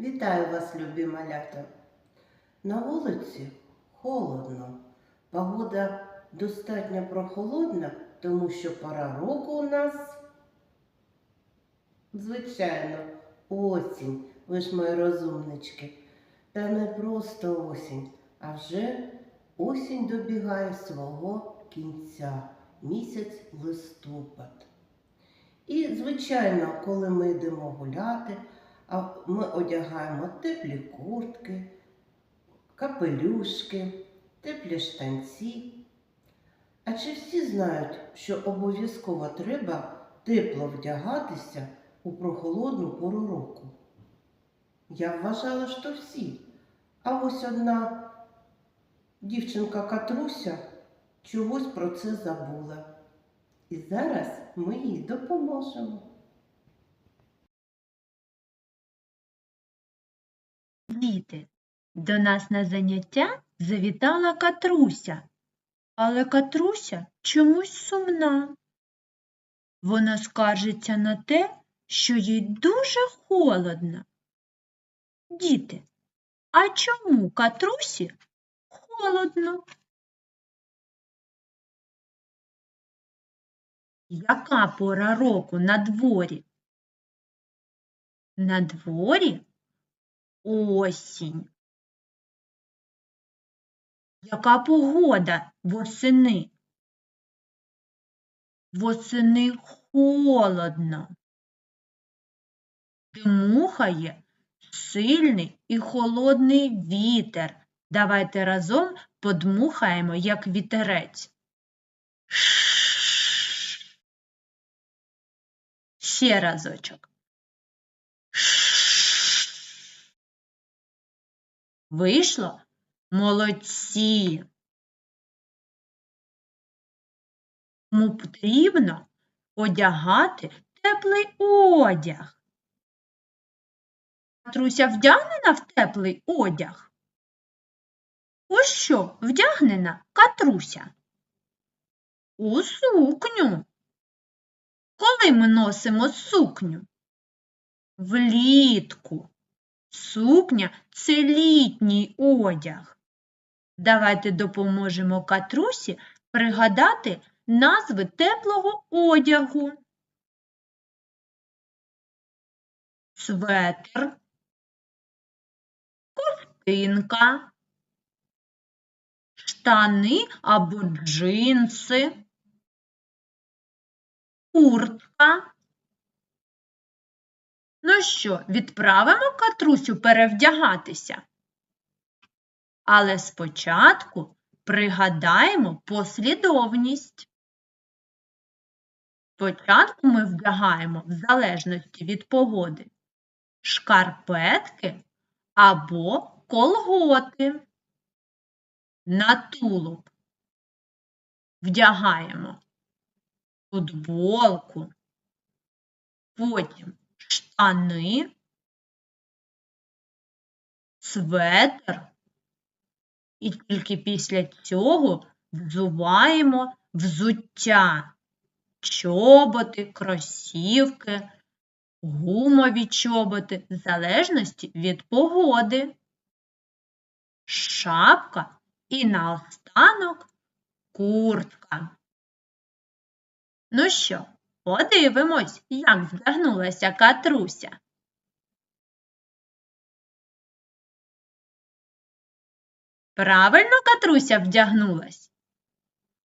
Вітаю вас, любі малята. На вулиці холодно. Погода достатньо прохолодна, тому що пора року у нас, звичайно, осінь. Ви ж мої розумнички. Та не просто осінь, а вже осінь добігає свого кінця, місяць листопад. І, звичайно, коли ми йдемо гуляти, а ми одягаємо теплі куртки, капелюшки, теплі штанці. А чи всі знають, що обов'язково треба тепло вдягатися у прохолодну пору року? Я вважала, що всі. А ось одна дівчинка Катруся чогось про це забула. І зараз ми їй допоможемо. Діти, до нас на заняття завітала Катруся, але Катруся чомусь сумна. Вона скаржиться на те, що їй дуже холодно. Діти, а чому Катрусі холодно? Яка пора року на дворі? На дворі осінь. Яка погода восени? Восени холодно. Дмухає сильний і холодний вітер. Давайте разом подмухаємо, як вітерець. Ще разочок. Вийшло? Молодці. Тому потрібно одягати теплий одяг. Катруся вдягнена в теплий одяг? У що вдягнена Катруся? У сукню. Коли ми носимо сукню? Влітку. Сукня це літній одяг. Давайте допоможемо Катрусі пригадати назви теплого одягу. Светр, ковтинка, штани або джинси, куртка. Ну що, відправимо Катрусю перевдягатися? Але спочатку пригадаємо послідовність. Спочатку ми вдягаємо, в залежності від погоди, шкарпетки або колготи. На тулуб вдягаємо футболку, потім штани, светр. І тільки після цього взуваємо взуття, чоботи, кросівки, гумові чоботи, в залежності від погоди, шапка і наостанок куртка. Ну що, подивимось, як вдягнулася Катруся. Правильно Катруся вдягнулась?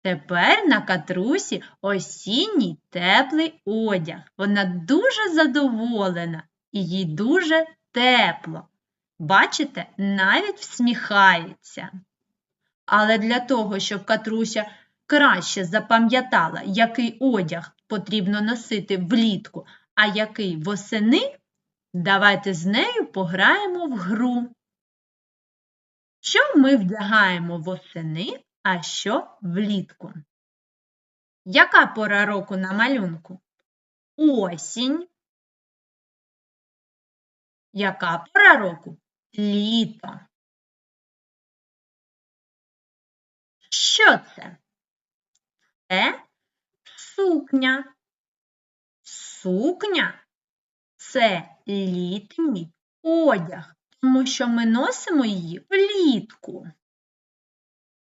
Тепер на Катрусі осінній теплий одяг. Вона дуже задоволена і їй дуже тепло. Бачите, навіть всміхається. Але для того, щоб Катруся краще запам'ятала, який одяг потрібно носити влітку, а який восени, давайте з нею пограємо в гру. Що ми вдягаємо восени, а що влітку? Яка пора року на малюнку? Осінь. Яка пора року? Літо. Що це? Це сукня. Сукня це літній одяг, тому що ми носимо її влітку.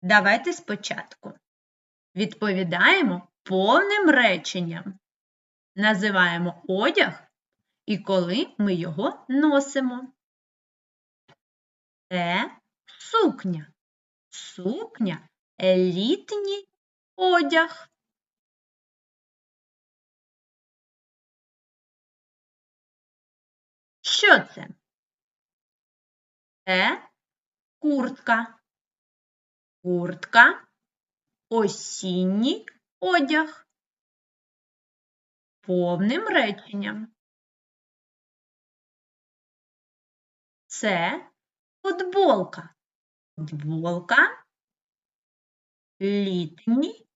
Давайте спочатку відповідаємо повним реченням. Називаємо одяг і коли ми його носимо. Це сукня. Сукня літній одяг. Що це? Це куртка. Куртка осінній одяг. Повним реченням. Це футболка. Футболка літній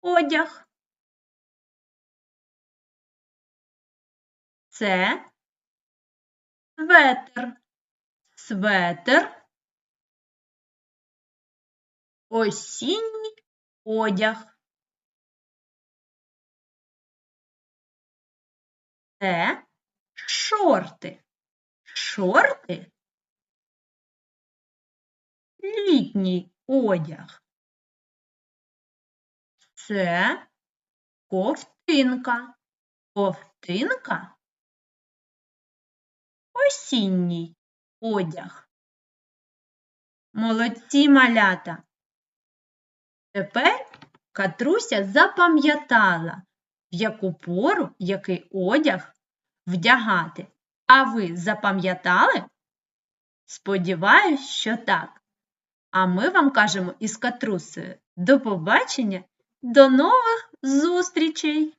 одяг. Це светр. Светр осінній одяг. Це шорти. Шорти літній одяг. Це ковтинка. Ковтинка осінній одяг. Молодці малята. Тепер Катруся запам'ятала, в яку пору який одяг вдягати. А ви запам'ятали? Сподіваюсь, що так. А ми вам кажемо із Катрусею до побачення, до нових зустрічей!